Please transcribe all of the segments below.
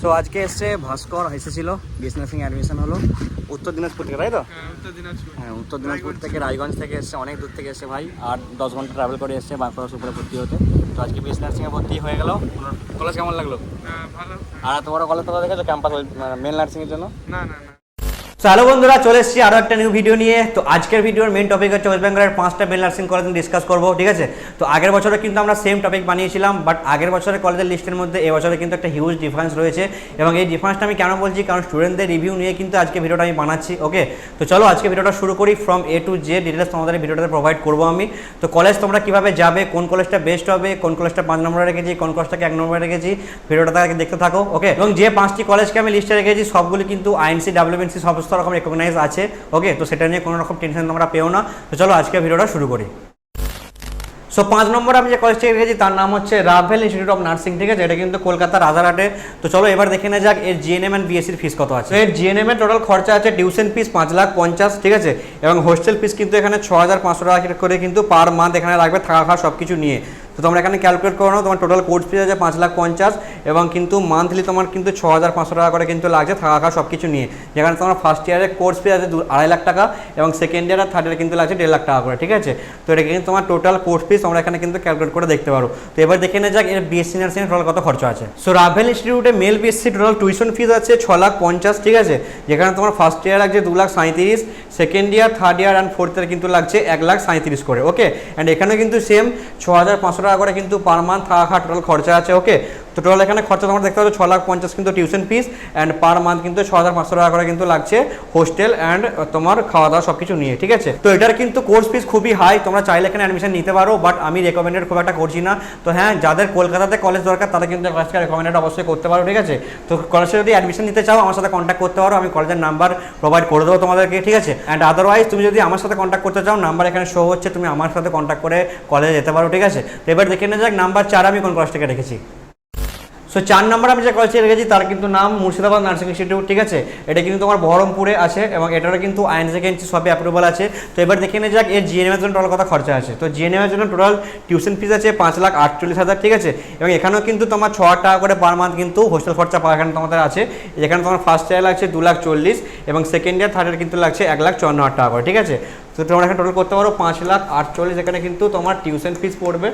So আজকে এসছে ভাস্কর এসেছিল বিএসসি নার্সিং অ্যাডমিশন হলো। উত্তর দিনাজপুর থেকে তাই তো? হ্যাঁ, উত্তর দিনাজপুর। হ্যাঁ উত্তর দিনাজপুর থেকে রায়গঞ্জ থেকে এসছে অনেক দূর থেকে এসছে ভাই। আর দশ ঘণ্টা ট্রাভেল করে এসছে বাঁকুড়া সুপারে ভর্তি হতে। তো আজকে বিএসসি নার্সিংয়ে ভর্তি হয়ে গেল। কলেজ কেমন লাগল? আর এত আর তোমার কলেজ তো দেখেছ? ক্যাম্পাস মেন নার্সিংয়ের জন্য? না না। না হ্যালো বন্ধুরা, চলে এসেছি আরও একটা নিউ ভিডিও নিয়ে। তো আজকের ভিডিওর মেন টপিক হচ্ছে ওয়েস্ট বেঙ্গলের পাঁচটা বেল নার্সিং কলেজ ডিসকাস করব, ঠিক আছে? তো আগের বছরে কিন্তু আমরা সেম টপিক বানিয়েছিলাম বাট আগের বছরের কলেজের লিস্টের মধ্যে এবছরে কিন্তু একটা হিউজ ডিফারেন্স রয়েছে। এবং এই ডিফারেন্সটা আমি কেন বলছি? কারণ স্টুডেন্টদের রিভিউ নিয়ে কিন্তু আজকে ভিডিওটা আমি বানাচ্ছি ওকে তো চলো, আজকে ভিডিওটা শুরু করি from A to Z details তোমাদের ভিডিওটাতে প্রোভাইড করব আমি। তো কলেজ তোমরা কীভাবে যাবে? কোন কলেজটা বেস্ট হবে? কোন কলেজটা পাঁচ নম্বরে রেখেছি? কোন কলেজটাকে এক নম্বরে রেখেছি? ভিডিওটা তাকে দেখতে থাকো ওকে এবং যে পাঁচটি কলেজকে আমি লিস্টে রেখেছি, সবগুলি কিন্তু আইএনসি ডাব্লিউএনসি সমস্ত রকম রেকগনাইজ আছে ওকে তো সেটা নিয়ে কোনো রকম টেনশন তোমরা পেও না। তো চলো আজকে ভিডিওটা শুরু করি। সো পাঁচ নম্বর আমি যে কলেজটাকে রেখেছি তার নাম হচ্ছে রাভেল ইনস্টিটিউট অফ নার্সিং ঠিক আছে? এটা কিন্তু কলকাতার রাজারহাটে। তো চলো এবার দেখে নেওয়া যাক, এর জিএনএম অ্যান্ড বিএসসির ফিস কত আছে। এর জিএনএম এর টোটাল খরচা আছে টিউশন ফিস পাঁচ লাখ পঞ্চাশ, ঠিক আছে? এবং হোস্টেল ফিস কিন্তু এখানে ছ হাজার পাঁচশো টাকা করে কিন্তু পার মান্থ এখানে লাগবে, থাকা খাওয়া সব কিছু নিয়ে। তো তোমরা এখানে ক্যালকুলেট করো না, তোমার টোটাল কোর্স ফিস আছে পাঁচ লাখ পঞ্চাশ, এবং কিন্তু মান্থলি তোমার কিন্তু ছ হাজার পাঁচশো টাকা করে কিন্তু লাগছে থাকা সব কিছু নিয়ে। যেখানে তোমার ফার্স্ট ইয়ারে কোর্স ফি আছে আড়াই লাখ টাকা, এবং সেকেন্ড ইয়ার আর থার্ড ইয়ার কিন্তু লাগছে দেড় লাখ টাকা করে, ঠিক আছে? তো এটা কিন্তু তোমার টোটাল কোর্স ফিস তোমরা এখানে কিন্তু ক্যালকুলেট করে দেখতে পারো। তো এবার দেখে নেওয়া যাক, এর বিএসসি নার্সিং টোটাল কত খরচা আছে। সো রাভেল ইনস্টিটিউটে male BSc total tuition fees আছে ছ লাখ পঞ্চাশ, ঠিক আছে? যেখানে তোমার ফার্স্ট ইয়ার লাগছে দু লাখ সাঁত্রিশ second year third year and fourth year কিন্তু লাগছে এক লাখ সাঁত্রিশ করে ওকে অ্যান্ড এখানে কিন্তু সেম ছ হাজার পাঁচশো টাকা করে কিন্তু পার মান্থ থাকা খাওয়া টোটাল খরচা আছে ওকে তো টোটাল এখানে খরচা তোমার দেখতে পাচ্ছ ছ লাখ পঞ্চাশ কিন্তু tuition fees and per month কিন্তু ছ হাজার পাঁচশো টাকা করে কিন্তু লাগছে হোস্টেল অ্যান্ড তোমার খাওয়া দাওয়া সব কিছু নিয়ে, ঠিক আছে? তো এটার কিন্তু কোর্স ফিস খুবই হাই তোমরা চাইলে এখানে অ্যাডমিশন নিতে পারো বাট আমি রেকমেন্ডেড খুব একটা করছি না। তো হ্যাঁ যাদের কলকাতাতে কলেজ দরকার, তারা কিন্তু কলেজকে রেকমেন্ডেড অবশ্যই করতে পারো, ঠিক আছে? তো কলেজে যদি অ্যাডমিশন নিতে চাও, আমার সাথে কন্ট্যাক্ট করতে পারো, আমি কলেজের নাম্বার প্রোভাইড করে দেবো তোমাদেরকে, ঠিক আছে? অ্যান্ড আদারওয়াইজ তুমি যদি আমার সাথে কন্ট্যাক্ট করতে চাও নাম্বার এখানে শো হচ্ছে, তুমি আমার সাথে কন্ট্যাক্ট করে কলেজে যেতে পারো, ঠিক আছে? তো এবার দেখে নেওয়া যাক নাম্বার চার আমি কোন কলেজটাকে রেখেছি? সো চার নম্বর আমি যে কলেজে রেখেছি, তার কিন্তু নাম মুর্শিদাবাদ নার্সিং ইনস্টিটিউট, ঠিক আছে? এটা কিন্তু তোমার বহরমপুরে আছে এবং এটারও কিন্তু আইন সেকেন্ডি সবই অ্যাপ্রুভাল আছে। তো এবার দেখে নিয়ে যাক, এর জিএনএম এর জন্য টোটাল কত খরচা আছে? তো জিএনএম এর জন্য টোটাল টিউশন ফিস আছে পাঁচ লাখ আটচল্লিশ হাজার, ঠিক আছে? এবং এখানেও কিন্তু তোমার ছ টাকা করে পার মান্থ কিন্তু হোস্টেল খরচা পাওয়া এখানে তোমাদের আছে। এখানে তোমার ফার্স্ট ইয়ার লাগছে দু লাখ চল্লিশ, এবং সেকেন্ড ইয়ার থার্ড ইয়ার কিন্তু লাগছে এক লাখ চুয়ান্ন হাজার টাকা করে, ঠিক আছে? তো তোমরা এখানে টোটাল করতে পারো পাঁচ লাখ আটচল্লিশ, এখানে কিন্তু তোমার টিউশন ফিস পড়বে।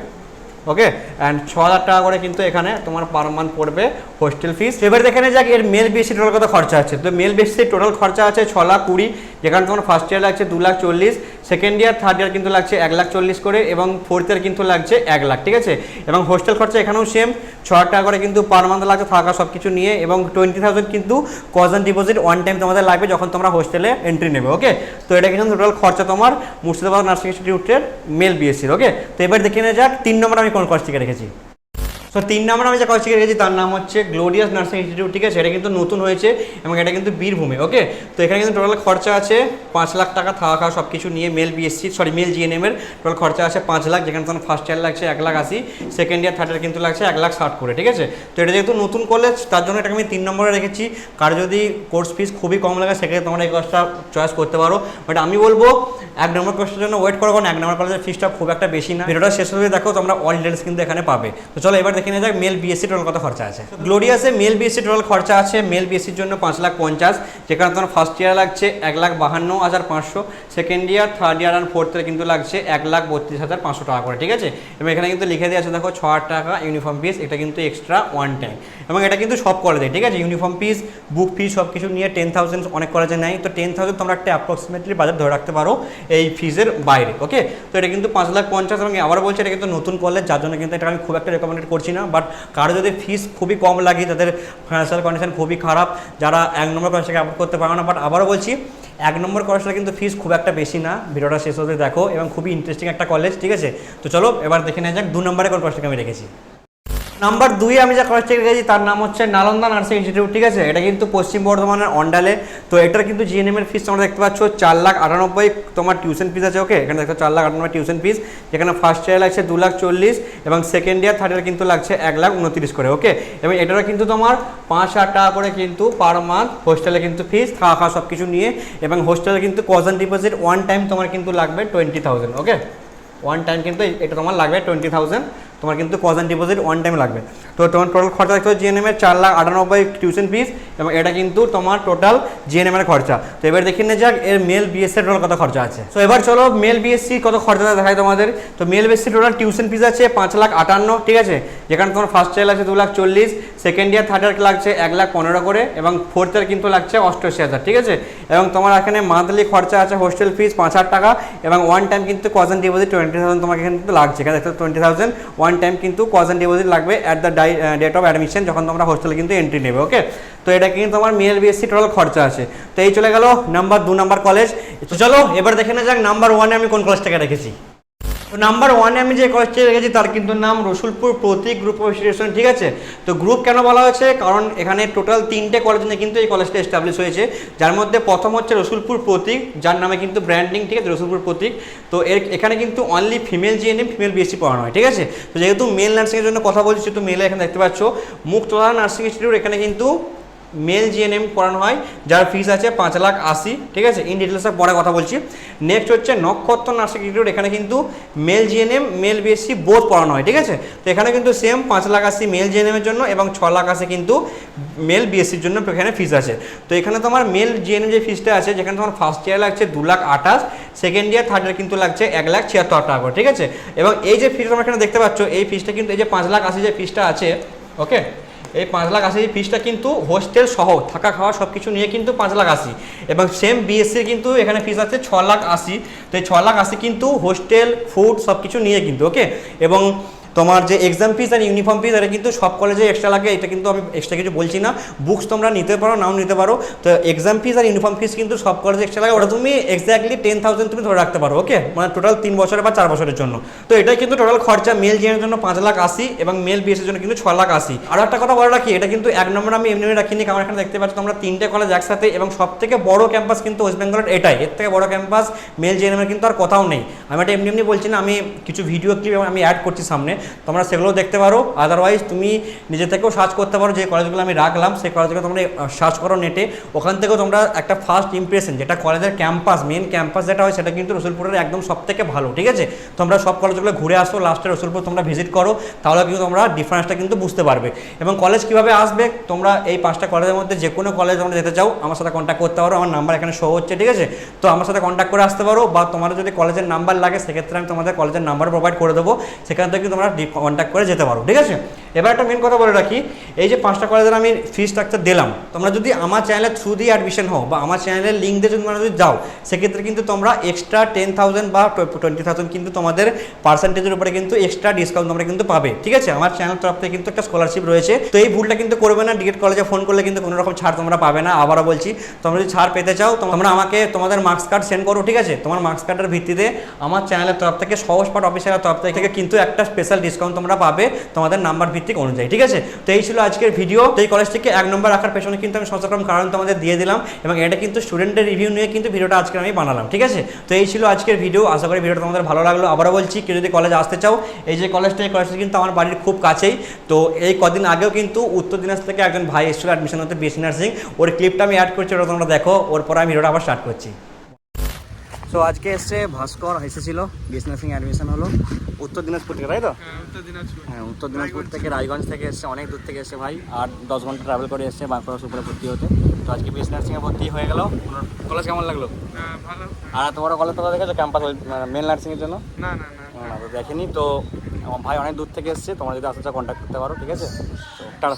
ওকে? অ্যান্ড ছ হাজার টাকা করে কিন্তু এখানে তোমার পার মান্থ পড়বে হোস্টেল ফিস এবার দেখে নেওয়া যাক, এর মেল বেসি টোটাল কত খরচা আছে? তো মেল বেসি টোটাল খরচা আছে ছ লাখ কুড়ি যেখানে তোমার ফার্স্ট ইয়ার লাগছে দু লাখ চল্লিশ সেকেন্ড ইয়ার থার্ড ইয়ার কিন্তু লাগছে এক লাখ চল্লিশ করে এবং ফোর্থ ইয়ার কিন্তু লাগছে এক লাখ ঠিক আছে? এবং হোস্টেল খরচা এখানেও সেম ছ হাজার টাকা করে কিন্তু পার মান্থ লাগছে থাকা সব কিছু নিয়ে এবং টোয়েন্টি থাউজেন্ড কিন্তু কজন ডিপোজিট ওয়ান টাইম তোমাদের লাগবে যখন তোমরা হোস্টেলে এন্ট্রি নেবে ওকে তো এটা কিন্তু টোটাল খরচা তোমার মুর্শিদাবাদ নার্সিং ইনস্টিটিউটের মেল বিএসসির ওকে তো এবার দেখে নেওয়া যাক, তিন নম্বর আমি কোন কষ্টিকে রেখেছি? তো তিন নম্বর আমি যে থেকে রেখেছি তার নাম হচ্ছে গ্লোরিয়াস নার্সিং ইনস্টিটিউট ঠিক আছে? এটা কিন্তু নতুন হয়েছে এবং এটা কিন্তু বীরভূমে ওকে তো এখানে কিন্তু টোটাল খরচা আছে পাঁচ লাখ টাকা, থাকা খাওয়া সব কিছু নিয়ে male BSc sorry male GNM এর টোটাল খরচা আছে পাঁচ লাখ, যেখানে তোমার ফার্স্ট ইয়ার লাগছে এক লাখ আশি সেকেন্ড ইয়ার থার্ড ইয়ার কিন্তু লাগছে এক লাখ ষাট করে, ঠিক আছে? তো এটা যেহেতু নতুন কলেজ তার জন্য এটাকে আমি তিন নম্বরে রেখেছি। কার যদি কোর্স ফিস খুবই কম লাগে, সেক্ষেত্রে তোমরা এই কোর্সটা চয়েস করতে পারো। বাট আমি বলব, এক নম্বর কোর্সের জন্য ওয়েট করো, কারণ এক নম্বর কলেজের ফিসটা খুব একটা বেশি না। ভিডিওটা শেষ হয়ে দেখো, তোমরা অল ডিটেলস কিন্তু এখানে পাবে। তো চলো, এবার নেওয়া যাক মেল বিএসসি টোটাল কত খরচা আছে? গ্লোরিয়াসে মেল বিএসসি টোটাল খরচা আছে, মেল বিএসসির জন্য পাঁচ লাখ পঞ্চাশ। যেখানে তোমার ফার্স্ট ইয়ার লাগছে এক লাখ বাহান্ন হাজার পাঁচশো। Second year third year and fourth year কিন্তু লাগছে এক লাখ বত্রিশ হাজার পাঁচশো টাকা করে, ঠিক আছে? এবং এখানে কিন্তু লিখে দিয়ে আছে, দেখো, ছ টাকা ইউনিফর্ম ফিস এটা কিন্তু এক্সট্রা ওয়ান টাইম এবং এটা কিন্তু সব কলেজে ঠিক আছে? ইউনিফর্ম ফিস বুক ফিস সব কিছু নিয়ে টেন থাউজেন্ড অনেক কলেজে নেয়। তো টেন থাউজেন্ড তোমরা একটা অ্যাপ্রক্সিমেটলি বাজার ধরে রাখতে পারো এই ফিজের বাইরে ওকে তো এটা কিন্তু পাঁচ লাখ পঞ্চাশ এবং আবার বলছে, এটা কিন্তু নতুন কলেজ যার জন্য কিন্তু এটা আমি খুব একটা রেকমেন্ডেড করছি না। বাট কারও যদি ফিস খুবই কম লাগে, তাদের ফাইন্যান্সিয়াল কন্ডিশন খুবই খারাপ, যারা এক নম্বর কলেজ থেকে অ্যাফোর্ড করতে পারো না। বাট আবারও বলছি, এক নম্বর কলেজটা কিন্তু ফিস খুব একটা বেশি না। ভিডিওটা শেষ হতে দেখো এবং খুবই ইন্টারেস্টিং একটা কলেজ ঠিক আছে? তো চলো, এবার দেখে নেওয়া যাক, দু নম্বরে কোন কলেজটাকে আমি রেখেছি নাম্বার দুই আমি যা কলেজ থেকে গেছি, তার নাম হচ্ছে নালন্দা নার্সিং ইনস্টিটিউট, ঠিক আছে? এটা কিন্তু পশ্চিম বর্ধমানের অন্ডালে। তো এটার কিন্তু জিএনএম এর ফিস তোমরা দেখতে পাচ্ছ, চার লাখ আটানব্বই তোমার টিউশন ফিস আছে ওকে এখানে দেখো চার লাখ আটানব্বই টিউশন ফিস যেখানে ফার্স্ট ইয়ার লাগছে দু লাখ চল্লিশ, এবং সেকেন্ড ইয়ার থার্ড ইয়ার কিন্তু লাগছে এক লাখ উনত্রিশ করে ওকে এবং এটারও কিন্তু তোমার পাঁচ হাজার টাকা করে কিন্তু পার মান্থ হোস্টেলে কিন্তু ফিস খাওয়া খাওয়া সব কিছু নিয়ে, এবং হোস্টেলে কিন্তু কজন ডিপোজিট ওয়ান টাইম তোমার কিন্তু লাগবে twenty thousand okay one time কিন্তু এটা তোমার লাগবে টোয়েন্টি থাউজেন্ড তোমার কিন্তু cost and deposit one time লাগবে। তো তোমার টোটাল খরচা দেখতে হবে জিএনএম এর চার লাখ আটানব্বই টিউশন ফিস এবং এটা কিন্তু তোমার টোটাল জিএনএম এর খরচা। তো এবার দেখে নিয়ে যাক এর মেল বিএসসি টোটাল কত খরচা আছে। তো এবার চলো মেল বিএসসি কত খরচা দেখায় তোমাদের। তো male BSc total tuition fees আছে পাঁচ লাখ আটান্ন, ঠিক আছে? যেখানে তোমার ফার্স্ট ইয়ার লাগছে দু লাখ চল্লিশ সেকেন্ড ইয়ার থার্ড ইয়ার লাগছে এক লাখ পনেরো করে এবং ফোর্থ ইয়ার কিন্তু লাগছে অষ্টআশি হাজার, ঠিক আছে? এবং তোমার এখানে মান্থলি খরচা আছে হোস্টেল ফিস পাঁচ হাজার টাকা এবং ওয়ান টাইম কিন্তু cost and deposit twenty thousand তোমাকে কিন্তু লাগছে। এখানে টোয়েন্টি থাউজেন্ড ওয়ান টাইম কিন্তু কজ অ্যান্ড ডিপোজিট লাগবে at the date of admission যখন তোমরা হোস্টেলে কিন্তু এন্ট্রি নেবে ওকে তো এটা কিন্তু তোমার মেল বিএসসি টোটাল খরচা আছে। তো এই চলে গেল নাম্বার দু নাম্বার কলেজ তো চলো, এবার দেখে না যাক নাম্বার ওয়ানে আমি কোন কলেজটাকে রেখেছি। তো নাম্বার ওয়ানে আমি যে কলেজটি রেখেছি, তার কিন্তু নাম Rasulpur Pratik group of institution ঠিক আছে? তো গ্রুপ কেন বলা হয়েছে? কারণ এখানে টোটাল তিনটে কলেজ নিয়ে কিন্তু এই কলেজটা এস্টাবলিশ হয়েছে। যার মধ্যে প্রথম হচ্ছে রসুলপুর প্রতীক, যার নামে কিন্তু ব্র্যান্ডিং ঠিক আছে? রসুলপুর প্রতীক। তো এর এখানে কিন্তু only female GNM female BSc পড়ানো হয়, ঠিক আছে? তো যেহেতু মেল নার্সিংয়ের জন্য কথা বলছি, সেহেতু মেলে এখানে দেখতে পাচ্ছ মুক্তলা নার্সিং ইনস্টিটিউট এখানে কিন্তু মেল জিএনএম পড়ানো হয়, যার ফিস আছে পাঁচ লাখ আশি, ঠিক আছে? ইন ডিটেলসে পরে কথা বলছি। নেক্সট হচ্ছে নক্ষত্র নার্সিং ইনস্টিটিউট, এখানে কিন্তু মেল জিএনএম মেল বিএসসি বোধ পড়ানো হয়, ঠিক আছে? তো এখানে কিন্তু সেম পাঁচ লাখ আশি মেল জিএনএমের জন্য এবং ছ লাখ আশি কিন্তু মেল বিএসসির জন্য এখানে ফিস আছে। তো এখানে তোমার মেল জিএনএম যে ফিসটা আছে, যেখানে তোমার ফার্স্ট ইয়ার লাগছে দু লাখ আঠাশ সেকেন্ড ইয়ার থার্ড ইয়ার কিন্তু লাগছে এক লাখ ছিয়াত্তর টাকা করে ঠিক আছে? এবং এই যে ফিস তোমরা এখানে দেখতে পাচ্ছ, এই ফিসটা কিন্তু এই যে পাঁচ লাখ আশি যে ফিসটা আছে ওকে এই পাঁচ লাখ আশি ফিসটা কিন্তু হোস্টেল সহ, থাকা খাওয়া সব কিছু নিয়ে কিন্তু পাঁচ লাখ আশি। এবং সেম বিএসসির কিন্তু এখানে ফিস আছে ছ লাখ আশি। তো এই ছ লাখ আশি কিন্তু হোস্টেল ফুড সব কিছু নিয়ে কিন্তু ওকে এবং তোমার যে এক্সাম ফিস আর ইউনিফর্ম ফিস এটা কিন্তু সব কলেজে এক্সট্রা লাগে, এটা কিন্তু আমি এক্সট্রা কিছু বলছি না। বুকস তোমরা নিতে পারো, নাও নিতে পারো। তো এক্সাম ফিস আর ইউনিফর্ম ফিস কিন্তু সব কলেজে এক্সট্রা লাগে, ওটা তুমি এক্স্যাক্টলি টেন থাউজেন্ড তুমি ধরে রাখতে পারো ওকে মানে টোটাল তিন বছরের বা চার বছরের জন্য। তো এটাই কিন্তু টোটাল খরচা মেল জেনের জন্য পাঁচ লাখ আশি এবং মেল বিএসের জন্য কিন্তু ছ লাখ আশি। আর একটা কথা বলে রাখি, এটা কিন্তু এক নম্বর আমি এমনি রাখিনি, কারণ এখানে দেখতে পাচ্ছি তোমরা তিনটে কলেজ একসাথে এবং সব থেকে বড় ক্যাম্পাস কিন্তু ওয়েস্ট বেঙ্গলের এটাই। এর থেকে বড় ক্যাম্পাস মেল জেএনএমের কিন্তু আর কথাও নেই। আমি এটা এমনি এমনি বলছি না, আমি কিছু ভিডিও ক্লিপ আমি অ্যাড করছি সামনে। তোমরা সেগুলো দেখতে পারো। আদারওয়াইজ তুমি নিজে থেকেও সার্চ করতে পারো যে কলেজগুলো আমি রাখলাম। সেই কলেজগুলো তোমরা সার্চ করো নেটে ওখান থেকেও তোমরা একটা ফার্স্ট ইমপ্রেশন যেটা কলেজের ক্যাম্পাস মেন ক্যাম্পাস যেটা হয়, সেটা কিন্তু রসুলপুরের একদম সব থেকে ভালো, ঠিক আছে? তোমরা সব কলেজগুলো ঘুরে আসো লাস্টে রসুলপুর তোমরা ভিজিট করো, তাহলে কিন্তু তোমরা ডিফারেন্সটা কিন্তু বুঝতে পারবে। এবং কলেজ কীভাবে আসবে, তোমরা এই পাঁচটা কলেজের মধ্যে যে কোনো কলেজ তোমরা যেতে চাও, আমার সাথে কন্ট্যাক্ট করতে পারো। আমার নাম্বার এখানে শো হচ্ছে, ঠিক আছে? তো আমার সাথে কন্ট্যাক্ট করে আসতে পারো, বা তোমাদের যদি কলেজের নাম্বার লাগে, সেক্ষেত্রে আমি তোমাদের কলেজের নাম্বার প্রোভাইড করে দেবো। সেখান থেকে তোমরা কন্ট্যাক্ট করে যেতে পারো ঠিক আছে? এবার একটা মেন কথা বলে রাখি, এই যে পাঁচটা কলেজের আমি ফি স্ট্রাকচার দিলাম, তোমরা যদি আমার চ্যানেলের থ্রু দিয়ে অ্যাডমিশন হও বা আমার চ্যানেলের লিঙ্ক দিয়ে তোমরা যদি যাও, সেক্ষেত্রে কিন্তু তোমরা এক্সট্রা টেন থাউজেন্ড বা টোয়েন্টি থাউজেন্ড কিন্তু তোমাদের পার্সেন্টেজের উপরে কিন্তু এক্সট্রা ডিসকাউন্ট তোমরা কিন্তু পাবে, ঠিক আছে? আমার চ্যানেল তরফ থেকে কিন্তু একটা স্কলারশিপ রয়েছে, তো এই ভুলটা কিন্তু করবে না ডিএড কলেজে ফোন করলে কিন্তু কোনো রকম ছাড় তোমরা পাবে না, আবারও বলছি, তোমরা যদি ছাড় পেতে চাও, তোমরা আমাকে তোমাদের মার্কস কার্ড সেন্ড করো, ঠিক আছে? তোমার মার্কস কার্ডের ভিত্তিতে আমার চ্যানেলের তরফ থেকে, সহজ পাঠ অফিসের তরফ থেকে কিন্তু একটা স্পেশাল ডিসকাউন্ট তোমরা পাবে, তোমাদের নাম্বার ভিত্তিক অনুযায়ী, ঠিক আছে? তো এই ছিল আজকের ভিডিও তো এই কলেজ থেকে এক নম্বর রাখার পেছনে কিন্তু আমি সচেতন, কারণ তোমাদের দিয়ে দিলাম এবং এটা কিন্তু স্টুডেন্টের রিভিউ নিয়ে কিন্তু ভিডিওটা আজকে আমি বানালাম, ঠিক আছে? তো এই ছিল আজকের ভিডিও আশা করি ভিডিওটা তোমাদের ভালো লাগল। আবারও বলছি, কেউ যদি কলেজ আসতে চাও, এই যে কলেজটা এই কলেজটা কিন্তু আমার বাড়ির খুব কাছেই। তো এই কদিন আগেও কিন্তু উত্তর দিনাজ থেকে একজন ভাই এসেছিল অ্যাডমিশন হতে বিএসসি নার্সিং ওর ক্লিপটা আমি অ্যাড করছি, ওটা তোমরা দেখো। ওর পরে আমি ভিডিওটা আবার স্টার্ট করছি। তো আজকে এসছে ভাস্কর এসেছিল বিএস নার্সিং অ্যাডমিশন হলো। উত্তর দিনাজপুর থেকে তাই তো? হ্যাঁ, উত্তর দিনাজপুর। হ্যাঁ উত্তর দিনাজপুর থেকে রায়গঞ্জ থেকে এসছে অনেক দূর থেকে এসছে ভাই। আর দশ ঘণ্টা ট্রাভেল করে এসছে বাঁকুড়া সুপারে ভর্তি হতে। তো আজকে বিএস নার্সিংয়ে ভর্তি হয়ে গেল। কলেজ কেমন লাগল? আর তোমার কলেজ তো দেখেছ? ক্যাম্পাস মেন নার্সিংয়ের জন্য? না না না। না, তো দেখেনি। তো ভাই অনেক দূর থেকে এসছে তোমরা যদি আসতে চাও কন্ট্যাক্ট করতে পারো ঠিক আছে? তো টাটা।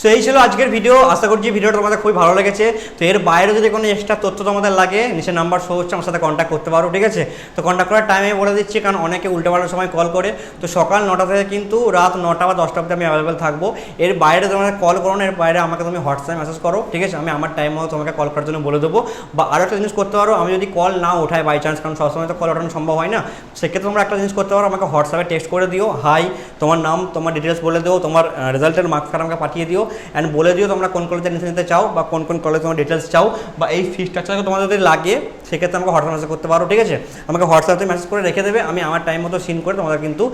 সো এই ছিল আজকের ভিডিও আশা করছি ভিডিওটা তোমাদের খুবই ভালো লেগেছে। তো এর বাইরে যদি কোনো এক্সট্রা তথ্য তোমাদের লাগে, নিচে নাম্বার শো হচ্ছে, আমার সাথে কন্ট্যাক্ট করতে পারো, ঠিক আছে? তো কন্ট্যাক্ট করার টাইমে বলে দিচ্ছি, কারণ অনেকে উল্টোপাল্টার সময় কল করে। তো সকাল নটা থেকে কিন্তু রাত নটা বা দশটা অবধি আমি অ্যাভেলেবেল থাকব। এর বাইরে তোমাদের কল করো এর বাইরে আমাকে তুমি হোয়াটসঅ্যাপ মেসেজ করো, ঠিক আছে? আমি আমার টাইম মতো তোমাকে কল করার জন্য বলে দেবো। বা আরও একটা জিনিস করতে পারো, আমি যদি কল না ওঠাই বাই চান্স কারণ সবসময় তো কল ওঠানো সম্ভব হয় না, সেক্ষেত্রে তোমরা একটা জিনিস করতে পারো, আমাকে হোয়াটসঅ্যাপে টেক্সট করে দিও। হাই তোমার নাম, তোমার ডিটেলস বলে দিও, তোমার রেজাল্টের মার্কস কার্ড আমাকে পাঠিয়ে দিও। অ্যান্ড বলে দিও তোমরা কোন কলেজে নিতে নিতে চাও বা কোন কোন কলেজে তোমার ডিটেলস চাও বা এই ফি স্ট্রাকচার তোমাদের যদি লাগে, সেক্ষেত্রে আমাকে হোয়াটসঅ্যাপ মেসেজ করতে পারো, ঠিক আছে? আমাকে হোয়াটসঅ্যাপে মেসেজ করে রেখে দেবে, আমি আমার টাইম মতো সিন করে তোমাদের কিন্তু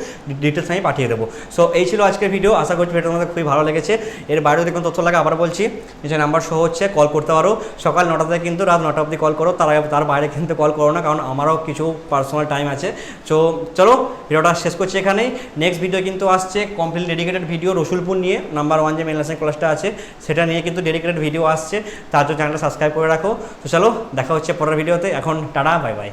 ডিটেলস আমি পাঠিয়ে দেবো। সো এই ছিল আজকের ভিডিও আশা করছি ভিডিও তোমাদের খুবই ভালো লেগেছে। এর বাইরে যদি কোনো তথ্য লাগে আবার বলছি, নিচে নাম্বার শো হচ্ছে কল করতে পারো। সকাল নটা থেকে কিন্তু রাত নটা অবধি কল করো, তার তার বাইরে কিন্তু কল করো না, কারণ আমারও কিছু পার্সোনাল টাইম আছে। সো চলো ভিডিওটা শেষ করছি এখানেই। নেক্সট ভিডিও কিন্তু আসছে কমপ্লিট ডেডিকেটেড ভিডিও রসুলপুর নিয়ে নাম্বার ওয়ান যে নার্সিং ক্লাসটা আছে, সেটা নিয়ে কিন্তু ডেডিকেটেড ভিডিও আসছে, তার জন্য চ্যানেলটা সাবস্ক্রাইব করে রাখো। তো চলো, দেখা হচ্ছে পরের ভিডিওতে এখন টাটা বাই বাই